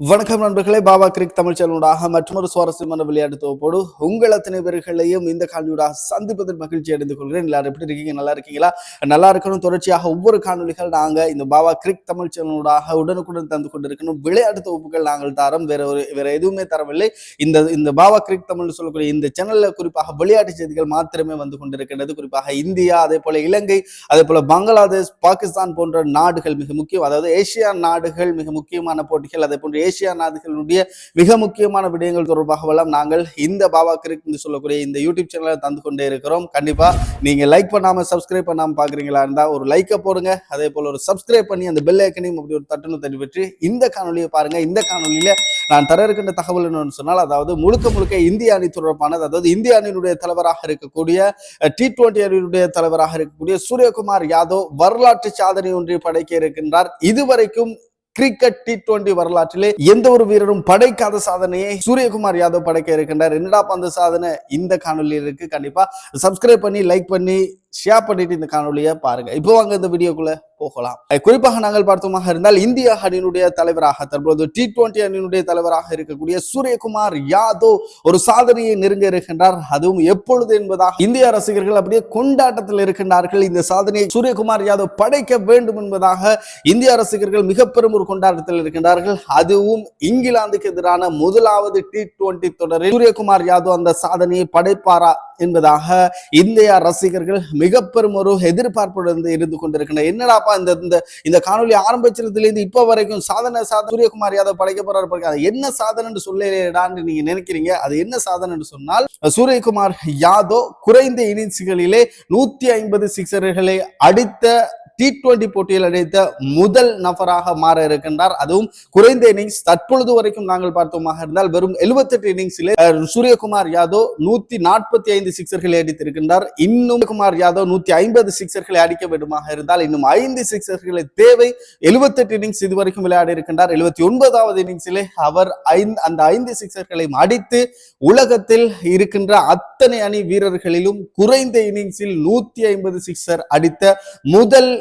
வணக்கம் நண்பர்களே பாபா கிரிக் தமிழ் சேனலூடாக மற்றொரு சுவாரஸ்யமான விளையாட்டு தொகுப்போடு உங்கள் அத்தனை பேர்களையும் இந்த காணொலியூடாக சந்திப்பதில் மகிழ்ச்சி அடைந்து கொள்கிறேன். எல்லாரும் எப்படி இருக்கீங்க? நல்லா இருக்கீங்களா? நல்லா இருக்கணும். தொடர்ச்சியாக ஒவ்வொரு காணொலிகள் நாங்க இந்த பாபா கிரிக் தமிழ் சேனலூடாக உடனுக்குடன் தந்து கொண்டிருக்கணும். விளையாட்டு தொகுப்புகள் நாங்கள் தரம் வேற ஒரு வேற எதுவுமே தரவில்லை. இந்த இந்த பாபா கிரிக் தமிழ் சொல்லக்கூடிய இந்த சேனல்ல குறிப்பாக விளையாட்டு செய்திகள் மாத்திரமே வந்து கொண்டிருக்கின்றது. குறிப்பாக இந்தியா அதே போல இலங்கை அதே போல பங்களாதேஷ் பாகிஸ்தான் போன்ற நாடுகள் மிக முக்கியம். அதாவது ஏசியா நாடுகள் மிக முக்கியமான போட்டிகள். அதே போன்ற ஏசியா நாடுகளுடைய மிக முக்கியமான விடயங்கள் தொடர்பாகவெல்லாம் நாங்கள் இந்த பாபா கிரிக் என்று சொல்லக்கூடிய இந்த யூடியூப் சேனலில் தந்து கொண்டே இருக்கிறோம். கண்டிப்பா நீங்க லைக் பண்ணாம சப்ஸ்கிரைப் பண்ணாம பாக்குறீங்களா இருந்தா ஒரு லைக்கை போடுங்க. அதே போல ஒரு சப்ஸ்கிரைப் பண்ணி அந்த பெல் ஐக்கனையும் அப்படி ஒரு தட்டணும் தட்டி பெற்று இந்த காணொலியை பாருங்க. இந்த காணொலியில நான் தர இருக்கின்ற தகவல் என்னன்னு சொன்னால் அதாவது முழுக்க முழுக்க இந்திய அணி தொடர்பானது அதாவது இந்திய அணியினுடைய தலைவராக இருக்கக்கூடிய டி டுவெண்டி அணியினுடைய தலைவராக இருக்கக்கூடிய சூரியகுமார் யாதவ் வரலாற்று சாதனை ஒன்றை படைக்க இருக்கின்றார். இதுவரைக்கும் கிரிக்கெட் டி டுவெண்டி வரலாற்றிலே எந்த ஒரு வீரரும் படைக்காத சாதனையை சூரியகுமார் யாதவ் படைக்க இருக்கின்றார். என்னடா அந்த சாதனை? இந்த காணொலியில் இருக்கு. கண்டிப்பா சப்ஸ்கிரைப் பண்ணி லைக் பண்ணி ஷேர் பண்ணிட்டு இந்த காணொலியை பாருங்க. இப்போ வாங்க இந்த வீடியோக்குள்ள போகலாம். குறிப்பாக நாங்கள் பார்த்தோமாக இருந்தால் இந்திய அணியினுடைய தலைவராக தற்போது டி டுவெண்டி அணியினுடைய தலைவராக இருக்கக்கூடிய சூரியகுமார் யாதவ் ஒரு சாதனையை நெருங்க இருக்கின்றார். அதுவும் எப்பொழுது என்பதாக இந்திய ரசிகர்கள் அப்படியே கொண்டாட்டத்தில் இருக்கின்றார்கள். இந்த சாதனையை சூரியகுமார் யாதவ் படைக்க வேண்டும் என்பதாக இந்திய ரசிகர்கள் மிக பெரும் ஒரு கொண்டாட்டத்தில் இருக்கின்றார்கள். அதுவும் இங்கிலாந்துக்கு எதிரான முதலாவது டி டுவெண்டி தொடரில் சூரியகுமார் யாதவ் அந்த சாதனையை படைப்பாரா என்பதாக இந்தியா ரசிகர்கள் மிக பெரும் ஒரு எதிர்பார்ப்புடன் இருந்து கொண்டிருக்கின்றனர். என்னடாப்பா இந்த இந்த இந்த காணொலி ஆரம்பிச்சதுலேருந்து இப்போ இப்ப வரைக்கும் சாதனை சாதனை சூரியகுமார் யாதவ் படைக்க போறாரு அது என்ன சாதனைன்னு சொல்லடான்னு நீங்க நினைக்கிறீங்க. அது என்ன சாதனை சொன்னால் சூரியகுமார் யாதவ் குறைந்த இன்னிங்ஸ்களிலே நூத்தி ஐம்பது சிக்ஸர்களை அடித்த டி டுவெண்டி போட்டியில் அடித்த முதல் நபராக மாற இருக்கின்றார். அதுவும் குறைந்த இன்னிங்ஸ் தற்பொழுது வரைக்கும் நாங்கள் பார்த்தோமாக இருந்தால் வெறும் 78 இன்னிங்ஸிலே சூரியகுமார் யாதவ் நூத்தி நாற்பத்தி ஐந்து சிக்சர்களை அடித்திருக்கின்றார். இன்னும் குமார் யாதவ் நூத்தி ஐம்பது சிக்சர்களை அடிக்க வேண்டுமாக இருந்தால் இன்னும் ஐந்து சிக்சர்களை தேவை. 78 இன்னிங்ஸ் இதுவரைக்கும் விளையாடி இருக்கின்றார். எழுபத்தி ஒன்பதாவது இன்னிங்ஸிலே அவர் ஐந்து அந்த ஐந்து சிக்சர்களையும் அடித்து உலகத்தில் இருக்கின்ற அத்தனை அணி வீரர்களிலும் குறைந்த இன்னிங்ஸில் நூத்தி ஐம்பது சிக்சர் அடித்த முதல்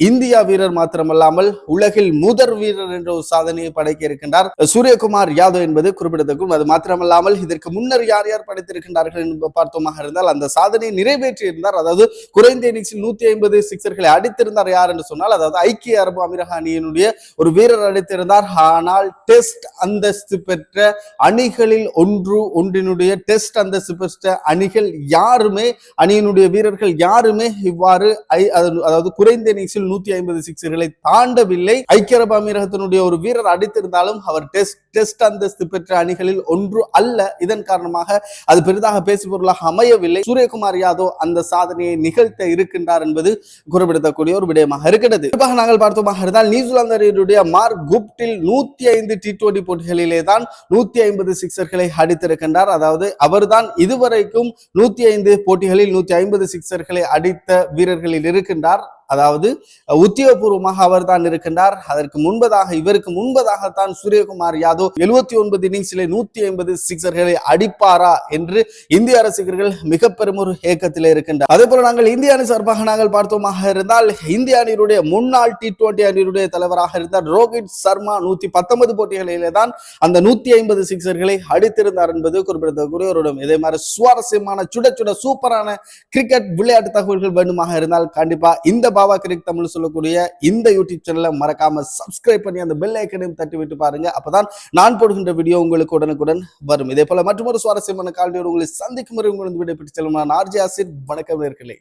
இந்தியா வீரர் மாத்திரமல்லாமல் உலகில் முதல் வீரர் என்ற ஒரு சாதனையை படைக்க இருக்கின்றார் சூரியகுமார் யாதவ் என்பது குறிப்பிடத்தக்கும் அது மாத்திரமல்லாமல் இதற்கு முன்னர் யார் யார் படைத்திருக்கின்றார்கள் என்று பார்த்தோமாக இருந்தால் அந்த சாதனையை நிறைவேற்றி இருந்தார் அதாவது குறைந்த இன்னிங்ஸில் நூத்தி ஐம்பது சிக்சர்களை அடித்திருந்தார் யார் என்று சொன்னால் அதாவது ஐக்கிய அரபு அமீரக அணியினுடைய ஒரு வீரர் அடித்திருந்தார். ஆனால் டெஸ்ட் அந்தஸ்து பெற்ற அணிகளில் ஒன்று ஒன்றினுடைய டெஸ்ட் அந்தஸ்து பெற்ற அணிகள் யாருமே அணியினுடைய வீரர்கள் யாருமே இவ்வாறு ஐ- அதாவது குறைந்த இன்னிங்ஸில் நூத்தி ஐம்பது சிக்ஸர்களை தாண்டவில்லை. ஐக்கிய அரபு அமீரகத்தினுடைய ஒரு வீரர் அடித்திருந்தாலும் அவர் டெஸ்ட் டெஸ்ட் அந்தஸ்து பெற்ற அணிகளில் ஒன்று அல்ல. இதன் காரணமாக அது பெரிதாக பேசு பொருளாக அமையவில்லை. சூரியகுமார் யாதவ் அந்த சாதனையை நிகழ்த்த இருக்கின்றார் என்பது குறிப்பிடத்தக்கூடிய ஒரு விடயமாக இருக்கிறது. குறிப்பாக நாங்கள் பார்த்தோமாக இருந்தால் நியூசிலாந்து அணியினுடைய மார்க் குப்டில் நூத்தி ஐந்து டி டுவெண்டி போட்டிகளிலே தான் நூத்தி ஐம்பது சிக்ஸர்களை அடித்திருக்கின்றார். அதாவது அவர்தான் இதுவரைக்கும் நூத்தி ஐந்து போட்டிகளில் நூத்தி ஐம்பது சிக்ஸர்களை அடித்த வீரர்களில் இருக்கின்றார். அதாவது உத்தியோகபூர்வமாக அவர் தான் இருக்கின்றார். அதற்கு முன்பதாக இவருக்கு முன்பதாகத்தான் சூரியகுமார் யாதவ் எழுபத்தி ஒன்பது இன்னிங்ஸிலே நூத்தி ஐம்பது சிக்ஸர்களை அடிப்பாரா என்று இந்திய ரசிகர்கள் மிக பெரும் ஒரு ஏக்கத்தில் இருக்கின்றார் அதே போல நாங்கள் இந்திய அணி சார்பாக நாங்கள் பார்த்தோமாக இருந்தால் இந்திய அணியினுடைய முன்னாள் டி டுவெண்டி அணியினுடைய தலைவராக இருந்தார் ரோஹித் சர்மா. நூத்தி பத்தொன்பது போட்டிகளிலே தான் அந்த நூத்தி ஐம்பது சிக்ஸர்களை அடித்திருந்தார் என்பது குறிப்பிடத்தக்கூடிய ஒரு இதே மாதிரி சுவாரஸ்யமான சுட சுட சூப்பரான கிரிக்கெட் விளையாட்டு தகவல்கள் வேண்டுமாக இருந்தால் கண்டிப்பா இந்த பாபா கிரிக் தமிழ் சொல்லக்கூடிய இந்த யூடியூப் சேனலை மறக்காம சப்ஸ்கிரைப் பண்ணி அந்த பெல் ஐக்கனையும் தட்டி விட்டு பாருங்க. அப்பதான் நான் போடுகின்ற வீடியோ உங்களுக்கு உடனுக்குடன் வரும். இதே போல மற்றொரு சுவாரஸ்யமான கால்வியோடு உங்களை சந்திக்கும் வரை உங்களுக்கு விடைபெற்று செல்லும் நான் ஆர்ஜி ஆசிர். வணக்கம் நேர்களே.